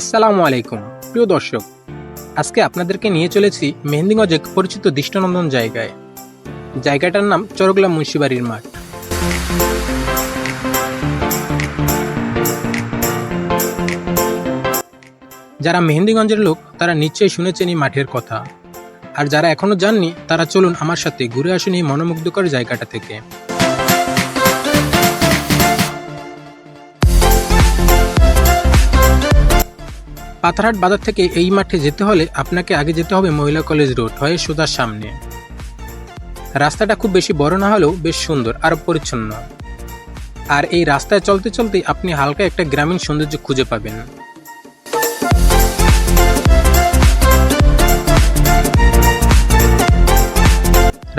আসসালামু আলাইকুম। প্রিয় দর্শক, আজকে আপনাদেরকে নিয়ে চলেছি মেহেন্দিগঞ্জ এক পরিচিত দৃষ্টানন্দন জায়গায়। জায়গাটার নাম চরগলা মুন্সিবাড়ির মাঠ। যারা মেহেন্দিগঞ্জের লোক, তারা নিশ্চয়ই শুনেছেন এই মাঠের কথা। আর যারা এখনও জাননি তারা চলুন আমার সাথে ঘুরে আসুন এই মনোমুগ্ধকর জায়গাটা থেকে। পাথরহাট বাজার থেকে এই মাঠে যেতে হলে আপনাকে আগে যেতে হবে মহিলা কলেজ রোড, হয়ে সোজার সামনে। রাস্তাটা খুব বেশি বড় না হলেও বেশ সুন্দর আর পরিচ্ছন্ন। আর এই রাস্তায় চলতে চলতে আপনি হালকা একটা গ্রামীণ সৌন্দর্য খুঁজে পাবেন।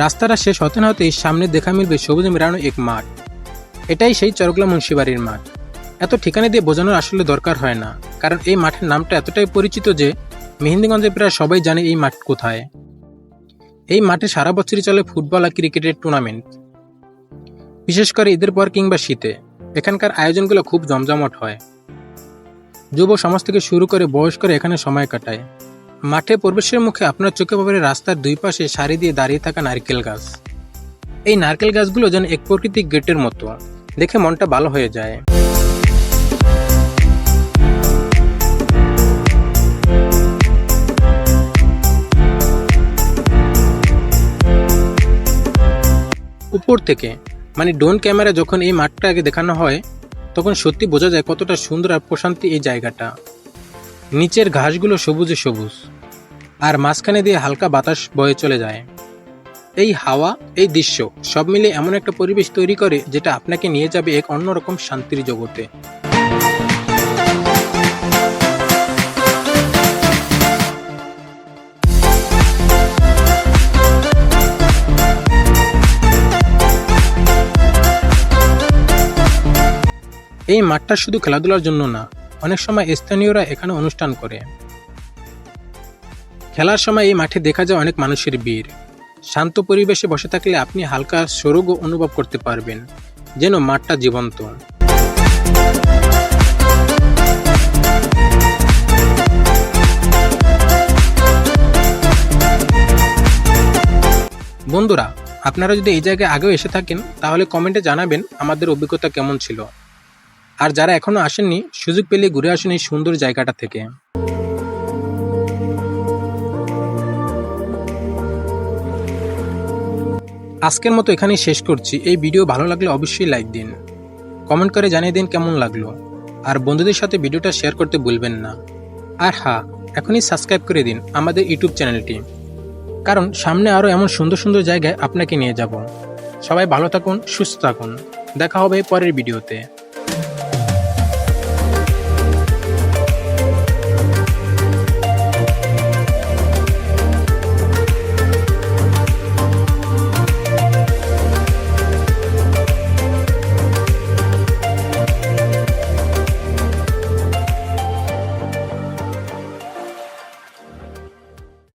রাস্তাটা শেষ হতে না হতেই সামনে দেখা মিলবে সবুজে মেরানো এক মাঠ। এটাই সেই চরগলা মুন্সিবাড়ির মাঠ। এত ঠিকানা দিয়ে বোঝানোর আসলে দরকার হয় না। কারণ এই মাঠের নামটা এতটাই পরিচিত যে মেহেন্দিগঞ্জে প্রায় সবাই জানে এই মাঠ কোথায়। এই মাঠে সারা বছরই চলে ফুটবল আর ক্রিকেটের টুর্নামেন্ট বিশেষ করে ঈদের পর কিংবা শীতে। এখানকার আয়োজনগুলো খুব জমজমট হয়। যুব সমাজ থেকে শুরু করে বয়স করে এখানে সময় কাটায়। মাঠে প্রবেশের মুখে আপনার চোখে পাবে রাস্তার দুই পাশে সারি দিয়ে দাঁড়িয়ে থাকা নারকেল গাছ। এই নারকেল গাছগুলো যেন এক প্রকৃতিক গেটের মতো। দেখে মনটা ভালো হয়ে যায়। উপর থেকে মানে ডোন ক্যামেরা যখন এই মাঠটা আগে দেখানো হয়, তখন সত্যি বোঝা যায় কতটা সুন্দর আর প্রশান্তি এই জায়গাটা। নিচের ঘাসগুলো সবুজে সবুজ, আর মাঝখানে দিয়ে হালকা বাতাস বয়ে চলে যায়। এই হাওয়া, এই দৃশ্য সব মিলে এমন একটা পরিবেশ তৈরি করে যেটা আপনাকে নিয়ে যাবে এক অন্যরকম শান্তির জগতে। এই মাঠটা শুধু খেলাধুলার জন্য না, অনেক সময় স্থানীয়রা এখানে অনুষ্ঠান করে। খেলার সময় এই মাঠে দেখা যায় অনেক মানুষের ভিড়। শান্ত পরিবেশে বসে থাকলে আপনি হালকা সরোগ অনুভব করতে পারবেন, যেন মাঠটা জীবন্ত। বন্ধুরা, আপনারা যদি এই জায়গায় আগেও এসে থাকেন, তাহলে কমেন্টে জানাবেন আমাদের অভিজ্ঞতা কেমন ছিল। আর যারা এখনও আসেননি, সুযোগ পেলে ঘুরে আসুন এই সুন্দর জায়গাটা থেকে। আজকের মতো এখানেই শেষ করছি। এই ভিডিও ভালো লাগলে অবশ্যই লাইক দিন। কমেন্ট করে জানিয়ে দিন কেমন লাগল। আর বন্ধুদের সাথে ভিডিওটা শেয়ার করতে ভুলবেন না। আর হ্যাঁ এখনই সাবস্ক্রাইব করে দিন আমাদের ইউটিউব চ্যানেলটি। কারণ সামনে আরও এমন সুন্দর সুন্দর জায়গায় আপনাকে নিয়ে যাব। সবাই ভালো থাকুন, সুস্থ থাকুন। দেখা হবে পরের ভিডিওতে।